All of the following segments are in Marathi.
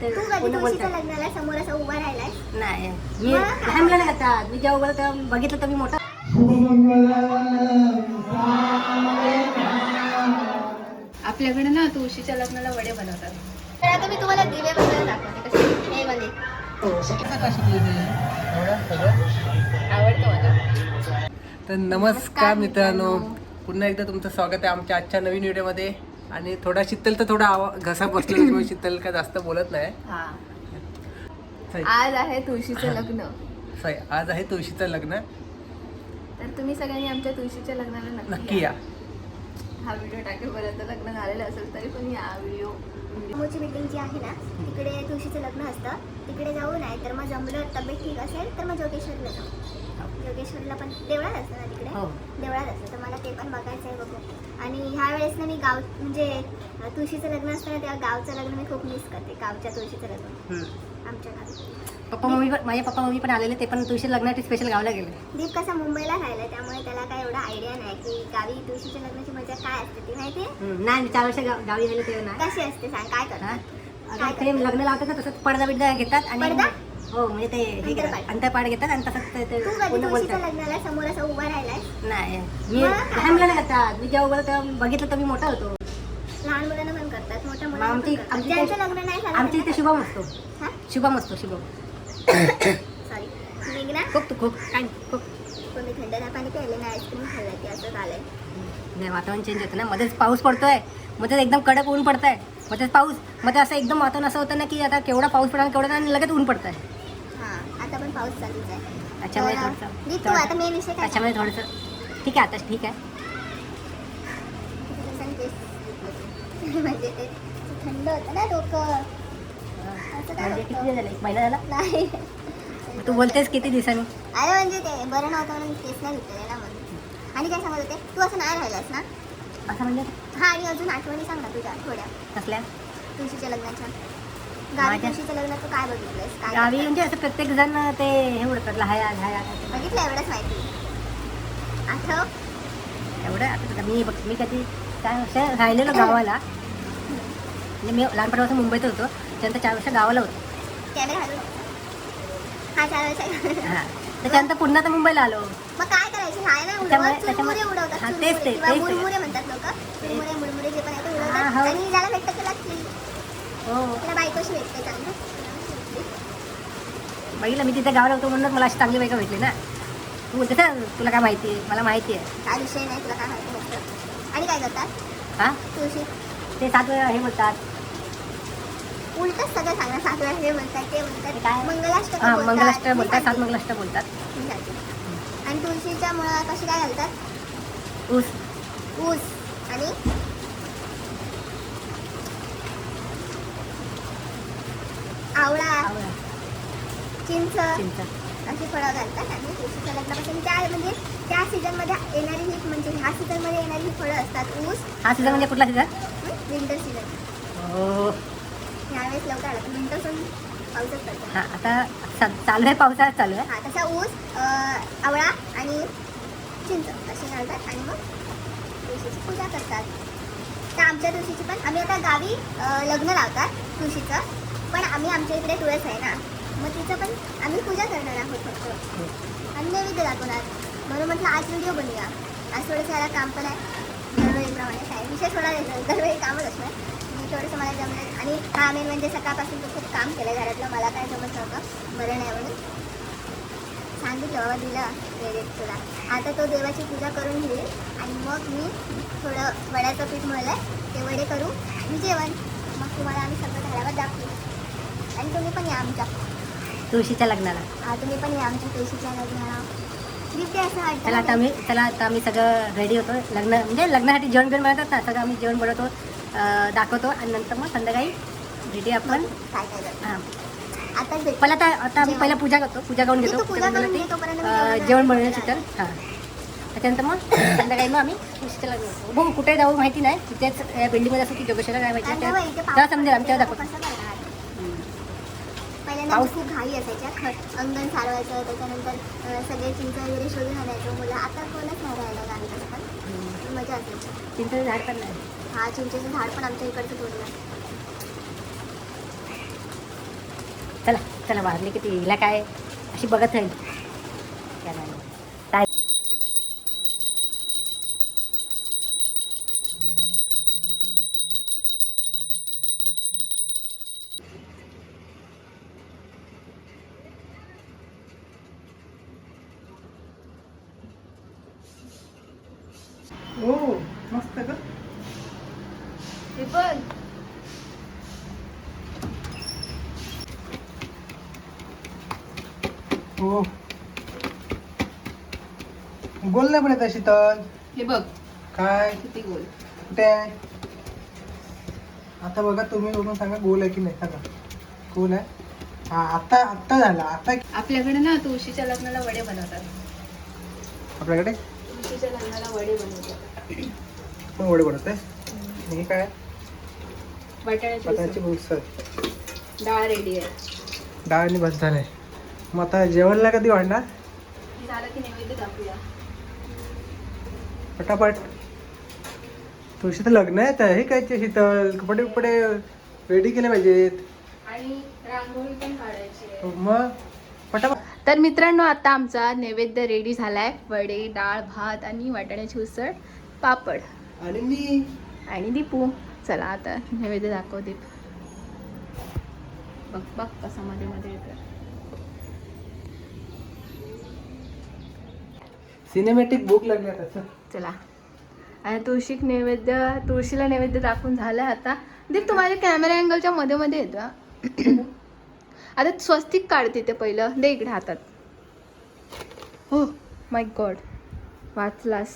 ते तू कधी कोणी तुळशीच्या बोलतात लग्नाला समोर असं उभा राहिलाय नाही. मी? लहान जेव्हा उभं तेव्हा बघितलं तर मी मोठा आपल्याकडे ना तुळशीच्या लग्नाला वडे बनवतात. तर आता मी तुम्हाला दिवे बद्दल दाखवते कसे हे वाले आवडतं मला तर नमस्कार मित्रांनो. पुन्हा एकदा तुमचं स्वागत आहे आमच्या आजच्या नवीन व्हिडिओमध्ये. आणि थोडा शीतल तर थोडा आवा घसा बसला शीतल काय जास्त बोलत नाही. हा. सई, आज आहे तुळशीचं लग्न. सई, आज आहे तुळशीचं लग्न. तर तुम्ही सगळ्यांनी आमच्या तुळशीच्या लग्नाला नक्की या. हा व्हिडिओ टाकेपर्यंत लग्न झालेलं असेल तरी पण या व्हिडिओ. समोरची बिल्डिंग जी आहे ना तिकडे तुळशीचं लग्न असतं. तिकडे जाऊ नाही तर मग जमलं तब्येत ठीक असेल तर मग जोगेश्वरला जाऊ. योगेश्वरला पण देवळात असतं ना तिकडे? हो. देवळात असतं. तर मला ते पण बघायचं आहे बघू. आणि ह्या वेळेस ना मी गाव म्हणजे तुळशीचं लग्न असतं ना तेव्हा गावचं लग्न मी खूप मिस करते गावच्या तुळशीचं लग्न. आमच्या गावी. पप्पा मम्मी पण माझे पप्पा मम्मी पण आलेले ते पण तुळशी लग्नासाठी स्पेशल गावला गेले. दीप कसा मुंबईला राहिला त्यामुळे त्याला काय एवढा आयडिया नाही की गावी तुळशीच्या लग्नाची मजा काय असते ती माहिती नाही चार वर्ष गाव- गेले तेव्हा कशी असते सांग? काय? करतात? लग्न लावतात ना तसंच पडदा बिडदा घेतात आणि पडदा? हो म्हणजे ते हे घेतात घेतात आणि तसंच ते- ते तू कधी कोणी तुळशीच्या बोलतात. लग्नाला समोर असं उभा राहिलाय नाही. मी? लहान मी जेव्हा उभं तेव्हा बघितलं तर मी मोठा होतो. लहान मुलांना पण करतात मोठ्या मुलांना आमची- करतात. आमची ज्यांचं ते- लग्न नाही झालं आमच्या इथे शुभम असतो. हा? शुभम असतो शुभम. सॉरी निघ ना खूप तू खूप काय? खूप कोणी थंड पाणी प्यायले नाही आईस्क्रीम खाल्लं की असं झालंय. नाही वातावरण चेंज होतं ना. मध्येच पाऊस पडतोय. मध्येच एकदम कडक ऊन पडतंय. मध्येच पाऊस. मध्ये असं एकदम वातावरण असं होतं ना की आता केवढा पाऊस पडणार केवढा आणि लगेच ऊन पडतंय. हा आता पण पाऊस चालूच आहे. त्याच्यामुळे तर, थोडंसं दीप, तू आता मेन विषय काय त्याच्यामुळे थोडंसं ठीक आहे आता ठीक आहे. म्हणजे ते थंड होतं ना डोकं. असं काय म्हणजे किती होतं? दिवस झाले? एक महिना झाला? नाही. तू बोलतेस किती दिवसांनी? अरे म्हणजे ते बरं नव्हतं म्हणून केस नाही घेतलेले ना म्हणून. आणि काय सांगत होते? तू असं नाही राहिलास ना? असं म्हणजे? हा आणि अजून आठवणी सांग ना तुझ्या थोड्या. कसल्या? तुळशीच्या लग्नाच्या. गावी माझ्या- तुळशीच्या लग्नात तू काय बघितलंस काय गावी? म्हणजे असं प्रत्येक जण ते हे उडतात लहाया लहाया बघितलं एवढंच माहिती. आठव. एवढं आता मी बघ मी कधी काय वर्ष राहिलेलो गावाला. म्हणजे मी लहानपणापासून मुंबईत होतो त्यानंतर चार वर्ष गावाला होतो. हा चार वर्ष. हां. त्याच्यानंतर पुन्हा तर मुंबईला आलो. मग काय करायचे? ना उडवत चुरमुरे उडवतात हा, तेच ते, किंवा तेच ते. मुरमुरे म्हणतात लोक. चुरमुरे मुरमुरे जे पण आहे ते हा, उडवतात. हो. आणि ज्याला भेटतं त्याला की हो. बायकोशी भेटते चांगलं बघितलं मी तिथे गावाला होतो म्हणून मला अशी चांगली बायका भेटली ना. तू बोलते ना तुला काय माहिती आहे? मला माहिती आहे. काय विषय नाही तुला काय माहिती आणि काय करतात? हां? तुळशी. ते सात वेळा हे बोलतात. उलटच सगळं सांगणार सात वेळा हे म्हणतात ते म्हणतात काय? हां बोलतात, मंगलाष्ट हे बोलतात सात. मंगलाष्ट बोलतात. आणि तुळशीच्या मुळा कशी काय घालतात? ऊस. ऊस. आणि आवळा आवळा, चिंच. चिंच. अशी फळं घालतात आणि तुळशीच्या लग्नापासून त्या म्हणजे त्या सीझनमध्ये येणारी ही म्हणजे ह्या सीझनमध्ये येणारी ही फळं असतात ऊस. हा सीझन म्हणजे कुठला सीझन विंटर सीझन हो. ह्यावेळेस लवकर आला. विंटर पावसात हां आता चा- चालू आहे पावसाळ्यात चालू आहे. हा तसा ऊस अं, आवळा आणि चिंच असे घालतात आणि मग तुळशीची पूजा करतात. तर आमच्या तुळशीची पण आम्ही आता गावी अं, लग्न लावतात तुळशीचं. पण आम्ही आमच्या इकडे तुळस आहे ना. मग तिचं पण आम्ही पूजा करणार आहोत फक्त. आणि नैवेद्य दाखवणार. म्हणून म्हटलं आज व्हिडिओ बनवूया. आज थोडंसं याला काम पण आहे. दरवेळीप्रमाणे काय विशेष होणार आहे दरवेळी कामच असणार. मी थोडंसं मला जमलं आणि हा मेन म्हणजे सकाळपासून तो खूप काम केलं घरातलं. मला काय जमत नव्हतं. बरं नाही म्हणून सांगितलं. बाबा दिलं वेळेत तुला. आता तो देवाची पूजा करून घेईल. आणि मग मी थोडं वड्याचं पीठ मळलं ते वडे करू. आणि जेवण. मग तुम्हाला आम्ही सगळं घरावर दाखवू. आणि तुम्ही पण या आमच्या. तुळशीच्या लग्नाला. हा तुम्ही पण या आमच्या तुळशीच्या लग्नाला. त्याला आता आम्ही त्याला आता आम्ही सगळं रेडी होतो. लग्न म्हणजे लग्नासाठी जेवण बिवण बनवतात ना सगळं आम्ही जेवण बनवतो दाखवतो आणि नंतर मग संध्याकाळी रेडी आपण हां. भेट पहिला आता आता आम्ही पहिला पूजा करतो पूजा करून घेतो जेवण. बनवण्याची तर हां. त्याच्यानंतर मग संध्याकाळी मग आम्ही तुळशीच्या लग्न बघू कुठे जाऊ माहिती नाही. तिथेच या बिल्डिंगमध्ये असं की जोगेश्वरा काय माहिती आता नाही बघ, त्या- इथे तेव्हा पाऊस समजेल आमच्या पडतोय, दाखवतो. पाऊस- खूप घाई असायच्या. खत अंगण सारवायचं त्याच्यानंतर सगळे चिंच वगैरे शोधून आणायचं. मुलं आता कोणच नाही राहिलं गावी पण. मजा असायची. चिंचेचं झाड पण नाही. हा चिंचेचं झाड पण आमच्या इकडचं तोडलं. चला चला वाजले किती? हिला काय? अशी बघत राहील. हो. गोल नाही पण शीतल. हे बघ. काय? किती गोल. कुठे आहे? आता बघा तुम्ही बघून सांगा गोल आहे की नाही. सांगा. गोल आहे? हा आता आत्ता झाला. आता आपल्याकडे ना तुळशीच्या लग्नाला वडे बनवतात. आपल्याकडे? तुळशीच्या लग्नाला वडे बनवतात. पण वडे पडत आहे हे काय? बटाट्याची बटाट्याची उसळ. डाळ रेडी आहे. डाळ आणि भात झालंय. मग आता जेवणला कधी वाढणार? झालं की नैवेद्य दाखवूया. पटापट. तुळशी तर लग्न आहे तर हे काय ते शीतल कपडे बिपडे रेडी केले पाहिजेत. आणि रांगोळी पण काढायची आहे. मग पटापट. तर मित्रांनो आता आमचा नैवेद्य रेडी झालाय. वडे डाळ भात आणि वाटाण्याची उसळ पापड. आणि मी. आणि दीपू. चला आता नैवेद्य दाखव दीप. बघ बघ कसा मध्ये मध्ये येतं सिनेमॅटिक बुक लागले चला. आणि तुळशीक नैवेद्य तुळशीला नैवेद्य दाखवून झालं आता. दीप तुम्हाला कॅमेरा अँगलच्या मध्ये मध्ये येतो हा. आता स्वस्तिक काढते ते पहिलं. दे इकडे हातात. हो माय गॉड वाचलास.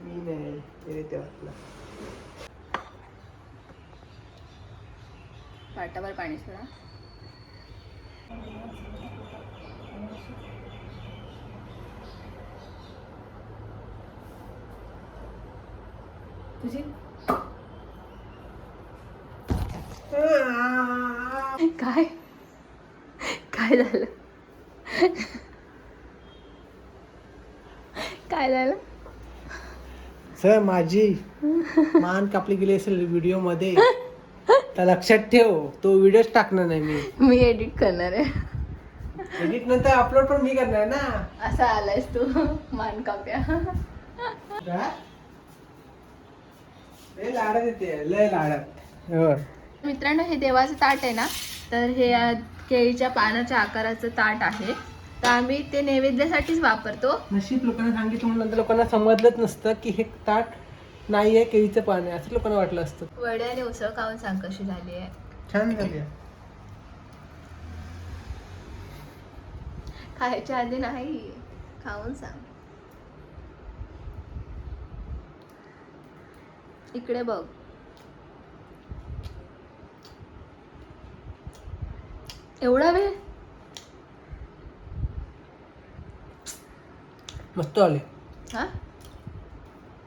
मी नाही ते ते वाचलं. पाटावर पाणी सोडा. तुझी? काय? काय झालं? काय झालं? सर माझी मान कापली गेली असेल व्हिडिओमध्ये तर लक्षात ठेव तो व्हिडिओच टाकणार नाही मी. मी एडिट करणार आहे. एडिट नंतर अपलोड पण मी करणार ना. असा आलायस तू. मान काप्या? लय लाडत येते लय लाडत हो. मित्रांनो हे देवाचं ताट आहे ना तर हे केळीच्या पानाच्या आकाराचं ताट आहे. तर आम्ही ते नैवेद्यासाठीच वापरतो. नशीब लोकांना सांगितलं म्हणून नंतर लोकांना समजलंच नसतं की हे ताट नाही आहे केळीचं पान आहे असं लोकांना वाटलं असतं. वडे आणि उसळ खाऊन सांग कशी झाली आहे. छान झाली खायच्या आधी नाही खाऊन सांग. इकडे बघ. एवढा वेळ? मस्त आले. हा?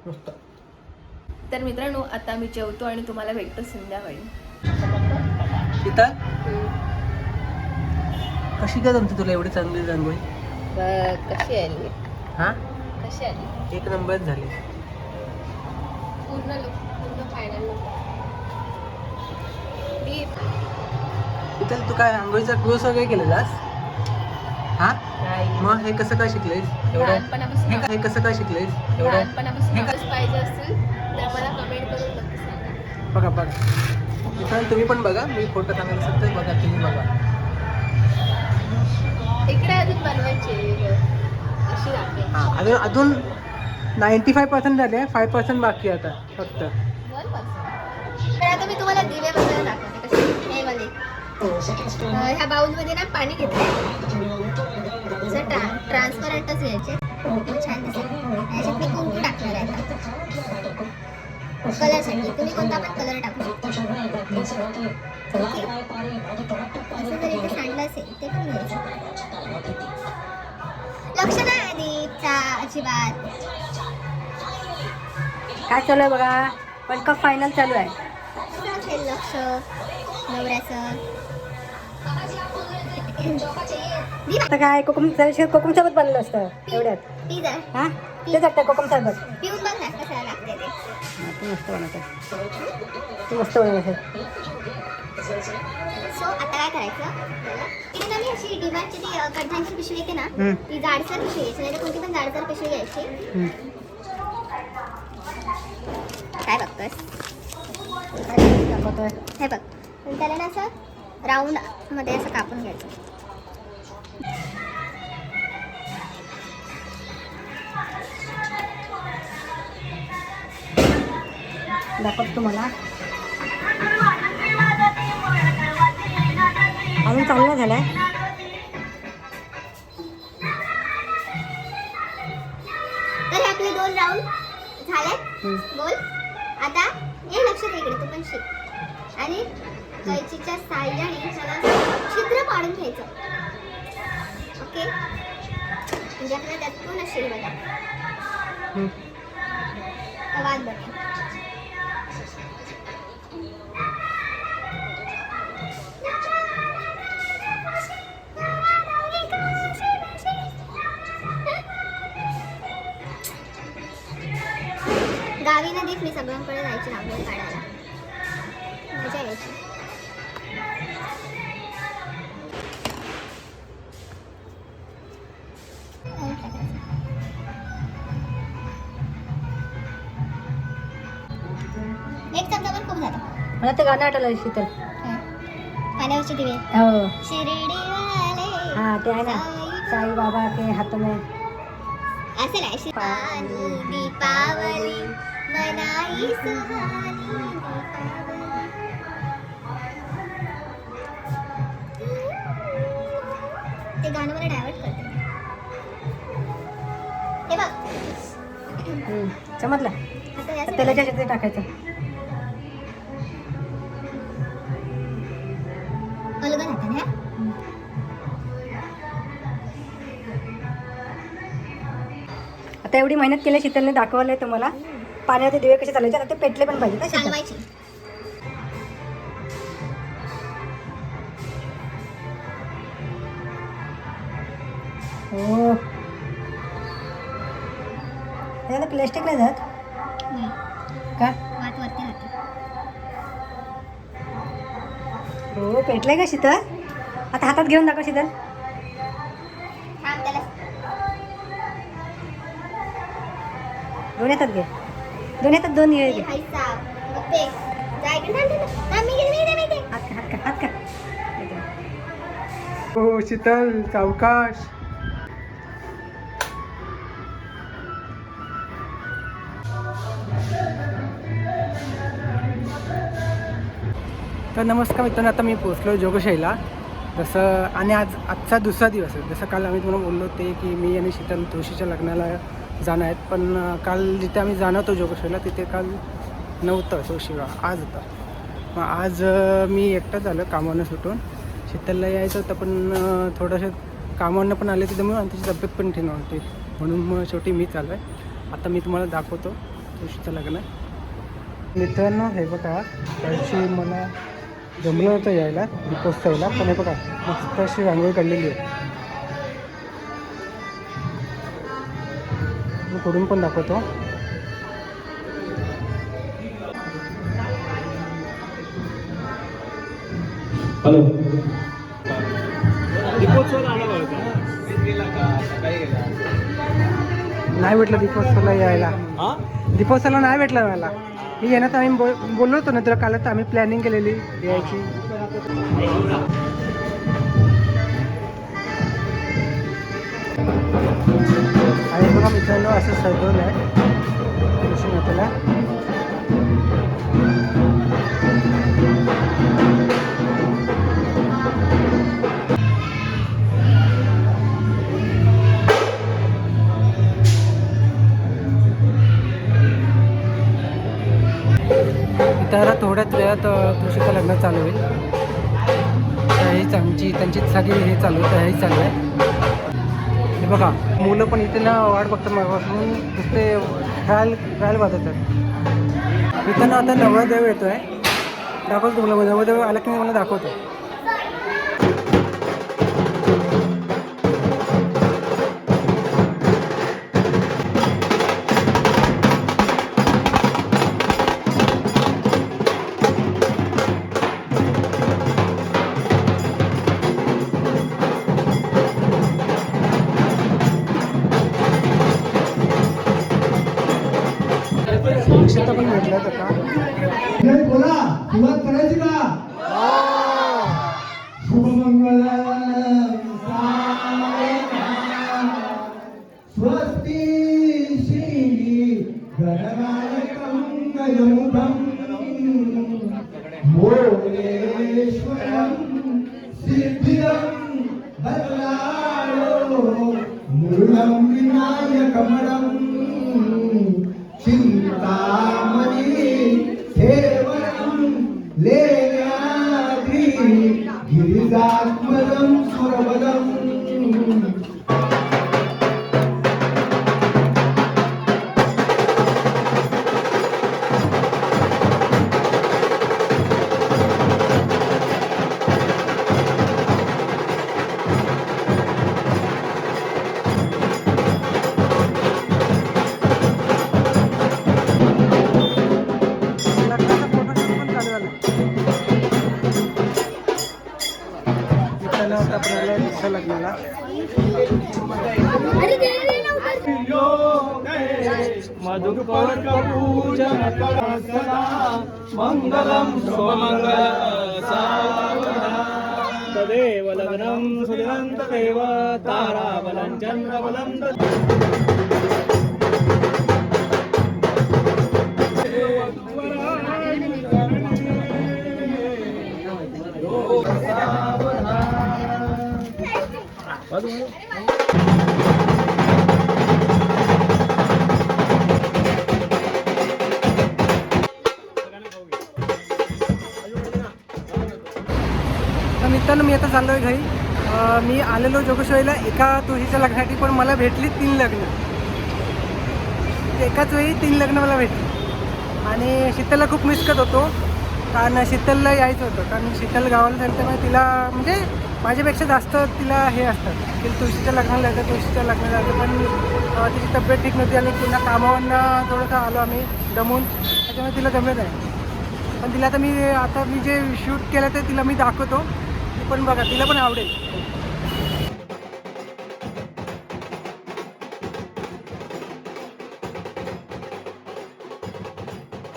मस्त. तर मित्रांनो आता मी जेवतो आणि तुम्हाला भेटतो संध्याकाळी. सीता कशी काय जमते तुला एवढी चांगली रांगोळी? कशी आली? हा? कशी आली? एक नंबर झाली. पूर्ण look, शीतल तू काय रांगोळीचा कोर्स वगैरे केलेलास? हा? मग हे कसं काय शिकलेस? एवढं? हे हे कसं काय शिकलेस? एवढं? पाहिजे असतील तर मला कमेंट करून नक्की सांगा. बघा बघा. मित्रांनो तुम्ही पण बघा. मी फोटो सांगत असेल तर बघा तुम्ही बघा. इकडे अजून बनवायची आहे. अशी दाखवायची हा अजून अजून नाईन्टी फाय पर्सेंट झाले. फाय पर्सेंट बाकी आहे आता फक्त. वर बस. तर आता मी तुम्हाला दिवे दाखवते. कसे? हे वाले. अं, ह्या बाउलमध्ये ना पाणी ट्रा ट्रान्सपरंटच घ्यायचे. छान मी कुंकू टाकणार आहे कलरसाठी. तुम्ही कोणता पण कलर टाकू शकता. ओके. असं जर इथे सांडलं असेल ते पण घ्यायचं लक्ष नाही आधी चा- अजिबात. काय चालू आहे बघा? वर्ल्ड कप फायनल चालू आहे. लक्ष. नवऱ्याचं. आता काय कोकम कोकम सरबत बनलं असतं एवढ्यात. पी जा हा तेच वाटतं कोकम सरबत. पिऊन बघ ना कसं लागते ते. ते मस्त बनवतात. ते मस्त बनवतात. सो आता काय करायचं? ना मी अशी डिमांडची ती पिशवी येते ना. ती जाडसर पिशवी घ्यायची नाही कोणती पण जाडसर पिशवी घ्यायची. काय दाखवतोय हे बघ. त्याला ना असं राऊंडमध्ये असं कापून घ्यायचं. दाखवतो तुम्हाला. अजून चांगला झाला आहे मी सगळ्यांकडे जायची रांगोळी काढायला. मजा यायची. एक चमचा पण खूप झाला. मला ते गाणं आठवलं शीतल. पाण्यावरचे दिवे हो. शिर्डी वाले हा ते आहे ना. साई बाबा के हात में असेल पाणी दीपावली. मनाई सुहानी दीपावली. ते गाणं मला डायवर्ट करते. हे बघ. शेती टाकायचं? आता एवढी मेहनत केली शीतलने दाखवलंय तुम्हाला. पाण्याचे दिवे कसे चालायचे आता ते पेटले पण पाहिजे ना शीतल चालवायची. हो. प्लॅस्टिक नाही जात? नाही. का? वात वरती राहते. हो पेटलंय का शीतल? आता हातात घेऊन दाखव शीतल. थांब त्याला. दोन हातात घे. दोन हातात दोन का हो शीतल सावकाश. तर नमस्कार मित्रांनो आता मी पोचलो जोगशाहीला. जसं आणि आज आजचा दुसरा दिवस आहे. जसं काल आम्ही तुम्हाला बोललो होते की मी आणि शीतल तुळशीच्या लग्नाला जाणं आहेत. पण काल जिथे आम्ही जाणार होतो जोगशाहीला तिथे काल नव्हतं तुळशीला आज होता. मग आज मी एकटं झालं कामावरनं सुटून. शीतलला यायचं होतं पण थोडंसं कामावरनं पण आले तिथे आणि त्याची तब्येत पण ठीक नव्हती. म्हणून मग शेवटी मी चालू आहे आता मी तुम्हाला दाखवतो तुळशीचं लग्न मित्रांनो हे बघा त्याची मला जमलं होतं यायला दीपोत्सवला पण हे बघा मस्त अशी रांगोळी काढलेली आहे. पुढून पण दाखवतो. हॅलो. नाही भेटलं दीपोत्सवाला यायला. दीपोत्सवाला नाही भेटलं मला मी येण्यात आम्ही बोल बोललो होतो ना तुला काल तर आम्ही प्लॅनिंग केलेली यायची. आणि बघा मित्रांनो असं सजवलं आहे. तुळशी मातेला तर थोड्याच वेळात अ, तुळशीचं लग्न चालू होईल. तर हेच आमची त्यांची सगळी हे चालू आहे हे चालू आहे. हे बघा मुलं पण इथे ना वाट बघतात मागापासून नुसते खेळायला खेळायला वाजवतात. इथं ना आता नवरदेव येतो आहे दाखवतो तुम्हाला नवरदेव आला की मी मला दाखवतो. సిద్ధిరం బలాయో మూలం వినాయకమడం आलो दुसऱ्या लग्नाला मङ्गलं तदेव लग्नं सुदिनं तदेव ताराबलं चन्द्रबलं मित्रांनो मी आता चाललो आहे घरी. मी आलेलो जोगेश्वरीला एका तुळशीच्या लग्नासाठी पण मला भेटली तीन लग्न. एकाच वेळी तीन लग्न मला भेटली. आणि शीतलला खूप मिस करत होतो. कारण शीतलला यायचं होतं. कारण शीतल गावाला जाईल तिला म्हणजे माझ्यापेक्षा जास्त तिला हे असतं की तुळशीच्या लग्नाला जायचं तुळशीच्या लग्नाला जायचं. पण तिची तब्येत ठीक नव्हती आणि पुन्हा कामावरनं थोडंसं आलो आम्ही दमून. त्याच्यामुळे तिला जमत आहे पण तिला आता मी आता मी जे शूट केलं ते तिला मी दाखवतो. पण बघा तिला पण आवडेल.